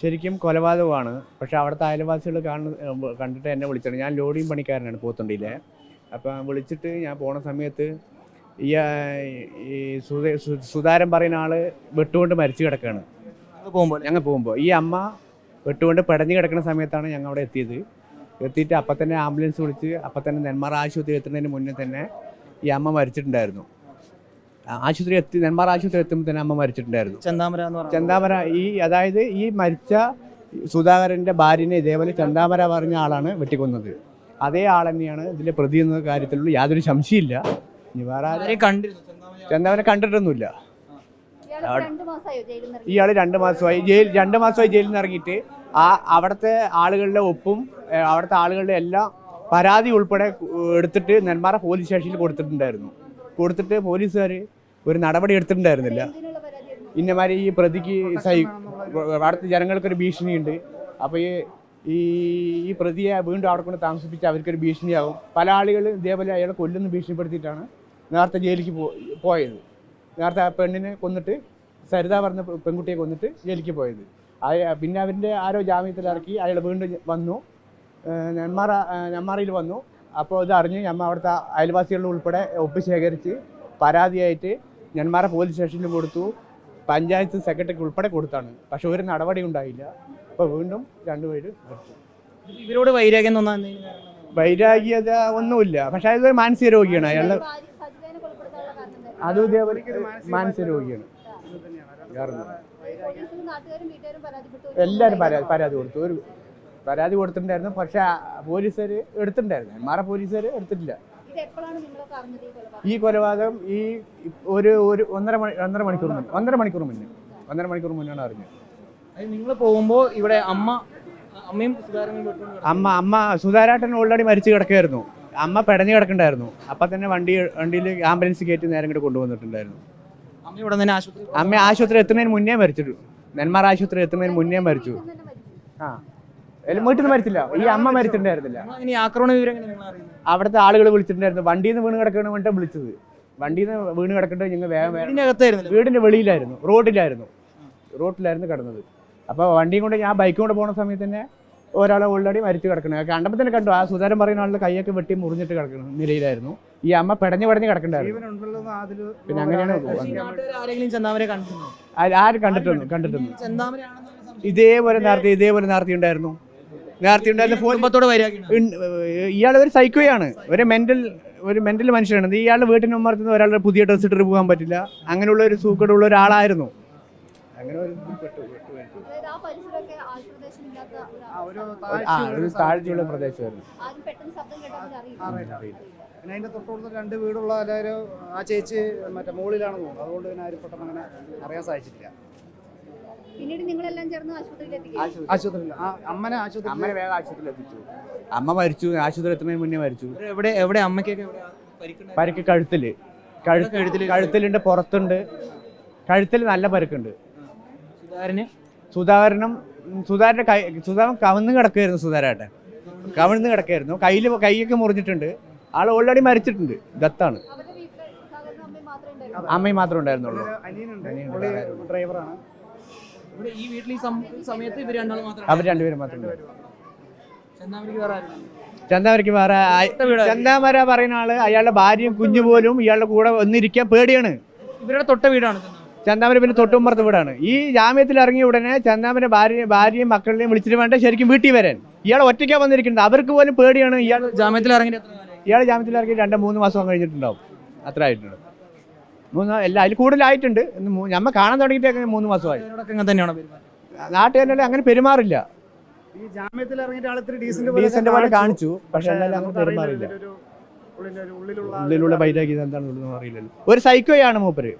ശരിക്കും കൊലപാതകമാണ്. പക്ഷേ അവിടുത്തെ അയൽവാസികൾ കാണുന്ന കണ്ടിട്ട് എന്നെ വിളിച്ചത് ഞാൻ ലോഡിങ് പണിക്കാരനാണ് പോത്തുണ്ടിയിലെ. അപ്പം വിളിച്ചിട്ട് ഞാൻ പോണ സമയത്ത് ഈ സുതാരം പറയുന്ന ആൾ വെട്ടുകൊണ്ട് മരിച്ചു കിടക്കുകയാണ് പോകുമ്പോൾ ഞങ്ങൾ പോകുമ്പോൾ ഈ അമ്മ വെട്ടുകൊണ്ട് പടഞ്ഞു കിടക്കുന്ന സമയത്താണ് ഞങ്ങൾ അവിടെ എത്തിയത്. എത്തിയിട്ട് അപ്പം തന്നെ ആംബുലൻസ് വിളിച്ച് അപ്പം തന്നെ നെന്മാറ ആശുപത്രി എത്തുന്നതിന് മുന്നേ തന്നെ ഈ അമ്മ മരിച്ചിട്ടുണ്ടായിരുന്നു. ആശുപത്രി എത്തി നെന്മാറ ആശുപത്രി എത്തുമ്പോൾ തന്നെ അമ്മ മരിച്ചിട്ടുണ്ടായിരുന്നു. ചെന്താമര എന്ന് പറഞ്ഞ ചന്താമര ഈ അതായത് ഈ മരിച്ച സുധാകരന്റെ ഭാര്യനെ ഇതേപോലെ ചന്താമര പറഞ്ഞ ആളാണ് വെട്ടിക്കൊന്നത്. അതേ ആൾ തന്നെയാണ് ഇതിലെ പ്രതി എന്ന കാര്യത്തിലുള്ള യാതൊരു സംശയമില്ല ഇനി വേറെ ആരെയും കണ്ടിരുന്നു ചെന്താമര. കണ്ടിട്ടൊന്നുമില്ല. ഇയാൾ രണ്ട് മാസമായോ ജയിലിൽ നിന്ന് ഇയാൾ രണ്ട് മാസമായി ജയിൽ രണ്ട് മാസമായി ജയിലിൽ നിന്ന് ഇറങ്ങിയിട്ട് ആ അവിടുത്തെ ആളുകളുടെ ഒപ്പും അവിടുത്തെ ആളുകളുടെ എല്ലാം പരാതി ഉൾപ്പെടെ എടുത്തിട്ട് നെന്മാറ പോലീസ് സ്റ്റേഷനിൽ കൊടുത്തിട്ടുണ്ടായിരുന്നു. കൊടുത്തിട്ട് പോലീസുകാർ ഒരു നടപടി എടുത്തിട്ടുണ്ടായിരുന്നില്ല? ഇന്നമാതിരി ഈ പ്രതിക്ക് സൈ അവിടുത്തെ ജനങ്ങൾക്കൊരു ഭീഷണിയുണ്ട്. അപ്പോൾ ഈ ഈ ഈ പ്രതിയെ വീണ്ടും അവിടെ കൊണ്ട് താമസിപ്പിച്ച് അവർക്കൊരു ഭീഷണിയാകും പല ആളുകൾ ഇതേപോലെ അയാളെ കൊല്ലുന്ന ഭീഷണിപ്പെടുത്തിയിട്ടാണ് നേരത്തെ ജയിലിലേക്ക് പോയത്. നേരത്തെ ആ പെണ്ണിനെ കൊന്നിട്ട് സരിത പറഞ്ഞ പെൺകുട്ടിയെ കൊന്നിട്ട് ജയിലിലേക്ക് പോയത്. പിന്നെ അവരുടെ ആരോ ജാമ്യത്തിൽ ഇറക്കി അയാൾ വീണ്ടും വന്നു. നെന്മാറ നെന്മാറയിൽ വന്നു. അപ്പോൾ ഇത് അറിഞ്ഞ് ഞമ്മ അവിടുത്തെ അയൽവാസികളിൽ ഉൾപ്പെടെ ഒപ്പ് ശേഖരിച്ച് പരാതിയായിട്ട് നെന്മാറ പോലീസ് സ്റ്റേഷനിൽ കൊടുത്തു. പഞ്ചായത്ത് സെക്രട്ടറിക്ക് ഉൾപ്പെടെ കൊടുത്താണ്. പക്ഷെ ഒരു നടപടി ഉണ്ടായില്ല. അപ്പോൾ വീണ്ടും രണ്ടുപേര് ഇവരോട് വൈരാഗ്യം തോന്നാൻ വൈരാഗ്യത ഒന്നുമില്ല. പക്ഷെ അതൊരു മാനസിക രോഗിയാണ്. കാരണം അതും ഇതേപോലെ മാനസിക രോഗിയാണ്. എല്ലാവരും പരാതി പരാതി കൊടുത്തു. ഒരു പരാതി കൊടുത്തിട്ടുണ്ടായിരുന്നു. പക്ഷെ പോലീസുകാർ എടുത്തിട്ടുണ്ടായിരുന്നു. മാറ പോലീസുകാർ എടുത്തിട്ടില്ല. ഈ കൊലപാതകം? ഈ ഒരു ഒരു ഒന്നര മണി ഒന്നര മണിക്കൂർ മുന്നേ ഒന്നര മണിക്കൂർ മുന്നേ ഒന്നര മണിക്കൂർ മുന്നാണ് അറിഞ്ഞത്. നിങ്ങൾ പോകുമ്പോൾ ഇവിടെ അമ്മ അമ്മയും. അമ്മ അമ്മ സുധാരാട്ടൻ ഓൾറെഡി മരിച്ചു കിടക്കുകയായിരുന്നു. അമ്മ പെടഞ്ഞു കിടക്കണ്ടായിരുന്നു. അപ്പൊ തന്നെ വണ്ടി വണ്ടിയിൽ ആംബുലൻസ് കയറ്റി നേരം കൂടെ കൊണ്ടുവന്നിട്ടുണ്ടായിരുന്നു. അമ്മ ഇവിടെ തന്നെ ആശുപത്രി അമ്മ ആശുപത്രി എത്തുന്നതിന് മുന്നേ മരിച്ചിട്ടു. നെന്മാർ ആശുപത്രി എത്തുന്നതിന് മുന്നേ മരിച്ചു. ആ. വീട്ടിൽ മരിച്ചില്ല. ഈ അമ്മ മരിച്ചിട്ടുണ്ടായിരുന്നില്ല. ഇനി ആക്രമണ വിവരം നിങ്ങൾ അറിയുന്നത് അവിടുത്തെ ആളുകൾ വിളിച്ചിട്ടുണ്ടായിരുന്നു. വണ്ടിയിൽ നിന്ന് വീണ് കിടക്കണം വേണ്ട വിളിച്ചത്. വണ്ടിയിൽ നിന്ന് വീണ് കിടക്കേണ്ടത് ഞങ്ങൾ വേഗം വേഗം വീടിന്റെ വെളിയിലായിരുന്നു. റോഡിലായിരുന്നു. റോഡിലായിരുന്നു കിടന്നത്. അപ്പോൾ വണ്ടിയും കൊണ്ട് ഞാൻ ബൈക്കും കൊണ്ട് പോകുന്ന സമയത്ത് തന്നെ ഒരാളെ ഓൾറെഡി മരിച്ചു കിടക്കണേ. കണ്ടപ്പോൾ തന്നെ കണ്ടു. ആ സുധാരൻ പറയുന്ന ആളുടെ കൈയൊക്കെ വെട്ടി മുറിഞ്ഞിട്ട് കിടക്കുന്ന നിലയിലായിരുന്നു. ഈ അമ്മ പെടഞ്ഞു പെടഞ്ഞ് കിടക്കണ്ടായിരുന്നു. പിന്നെ അങ്ങനെയാണ് ഈ നാട്ടുകാർ ആരെങ്കിലും ചെന്താമരെ കണ്ടിരുന്നോ ആ- ആരും കണ്ടിട്ടൊന്നും കണ്ടിട്ടൊന്നും. ചെന്താമരയാണെന്ന് സംശയം. ഇതേപോലെ നേരത്തെ ഇതേപോലെ നേരത്തെ ഉണ്ടായിരുന്നു. നേരത്തെ ഉണ്ടായിരുന്ന കുടുംബത്തോട് ഇയാൾ ഒരു സൈക്കോയാണ് ഒരു മെന്റൽ ഒരു മെന്റൽ മനുഷ്യനാണ്. ഇയാളുടെ വീട്ടിന് ഉമ്മർത്തുന്ന ഒരാളുടെ പുതിയ ഡ്രസ് ഇട്ടിട്ട് പോകാൻ പറ്റില്ല. അങ്ങനെയുള്ള ഒരു സൂക്കടുള്ള ഒരാളായിരുന്നു. അങ്ങനെ ഒരു ഇതിൽ പെട്ടു പെട്ടു അതായത് ആ പരിസരമൊക്കെ ആൾപ്രദേശം ഇല്ലാത്ത ഒരു ആ ഒരു താഴ്ചയുള്ള പ്രദേശമായിരുന്നു. പിന്നെ അതിന്റെ തൊട്ടടുത്ത് രണ്ട് വീടുള്ള എല്ലാവരും ആ ചേച്ചി മറ്റേ മുകളിലാണെന്ന് തോന്നുന്നു. അതുകൊണ്ട് പിന്നെ ആരും പെട്ടെന്ന് അങ്ങനെ അറിയാൻ സാധിച്ചിട്ടില്ല. പിന്നീട് നിങ്ങളെല്ലാം ചേർന്ന് ആശുപത്രിയിൽ എത്തിക്കുക ആശുപത്രിയിൽ ആ അമ്മനെ ആശുപത്രി അമ്മനെ വേഗം ആശുപത്രിയിൽ എത്തിച്ചു. അമ്മ മരിച്ചു. ആശുപത്രി എത്തുന്നതിന് മുന്നേ മരിച്ചു. എവിടെ എവിടെ അമ്മയ്ക്കൊക്കെ? പരിക്ക് കഴുത്തിൽ. കഴുത്ത് കഴുത്തിൽ? കഴുത്തിലുണ്ട് പുറത്തുണ്ട്. കഴുത്തിൽ നല്ല പരിക്കുണ്ട്. സുധാകരന് സുധാകരനും സുധാകരന്റെ കൈ സുധാകരൻ കവന്ന് കിടക്കുകയായിരുന്നു സുധാരേട്ടൻ. കവിന്ന് കിടക്കുകയായിരുന്നു കയ്യിൽ കൈയൊക്കെ മുറിഞ്ഞിട്ടുണ്ട്. ആൾ ഓൾറെഡി മരിച്ചിട്ടുണ്ട്. ദത്താണ് അവരുടെ വീട്ടിൽ സുധാകരനും അമ്മയും മാത്രമേ ഉണ്ടായിരുന്നുള്ളൂ. അമ്മയും മാത്രമേ ഉണ്ടായിരുന്നുള്ളൂ. അനിയനുണ്ട്. അനിയനുണ്ട്. പുള്ളി ഡ്രൈവറാണ് ഇവിടെ ഈ വീട്ടിൽ ഈ സം- സമയത്ത് ഇവർ രണ്ടാളും മാത്രം അവർ രണ്ടുപേരും മാത്രമേ വേറെ ചന്ദാമര വേറെ ചന്താമര പറയുന്ന ആൾ അയാളുടെ ഭാര്യയും കുഞ്ഞു പോലും ഇയാളുടെ കൂടെ ഒന്നിരിക്കാൻ പേടിയാണ്. ഇവരുടെ തൊട്ട വീടാണ് ചന്ദാമര ചന്താമര പിന്നെ തൊട്ടുമ്പുറത്ത് വീടാണ്. ഈ ജാമ്യത്തിൽ ഇറങ്ങിയ ഉടനെ ചന്താമര ഭാര്യ ഭാര്യയും മക്കളെയും വിളിച്ചിട്ട് വേണ്ട ശരിക്കും വീട്ടിൽ വരാൻ. ഇയാൾ ഒറ്റയ്ക്കാ വന്നിരിക്കുന്നത്. അവർക്ക് പോലും പേടിയാണ്. ഇയാൾ ജാമ്യത്തിൽ ഇറങ്ങി? ഇയാൾ ജാമ്യത്തിൽ ഇറങ്ങി രണ്ട് മൂന്ന് മാസം കഴിഞ്ഞിട്ടുണ്ടാവും. അത്ര ആയിട്ടുണ്ട് മൂന്ന് എല്ലാം അതിൽ കൂടുതലായിട്ടുണ്ട്. നമ്മൾ കാണാൻ തുടങ്ങിയിട്ട് മൂന്ന് മാസമായി. ഇവരോടൊക്കെ ഇങ്ങനെ തന്നെയാണോ പെരുമാറുന്നത്? നാട്ടുകാരെല്ലാം അങ്ങനെ പെരുമാറില്ല. ഡീസന്റ് പോലെ കാണിച്ചു. പക്ഷെ എന്നാലും അങ്ങനെ പെരുമാറില്ല. ഉള്ളിലുള്ള ഉള്ളിലുള്ള വൈരാഗ്യത എന്താണെന്നുള്ളതൊന്നും അറിയില്ലല്ലോ. ഒരു സൈക്കോയാണ് മൂപ്പര്.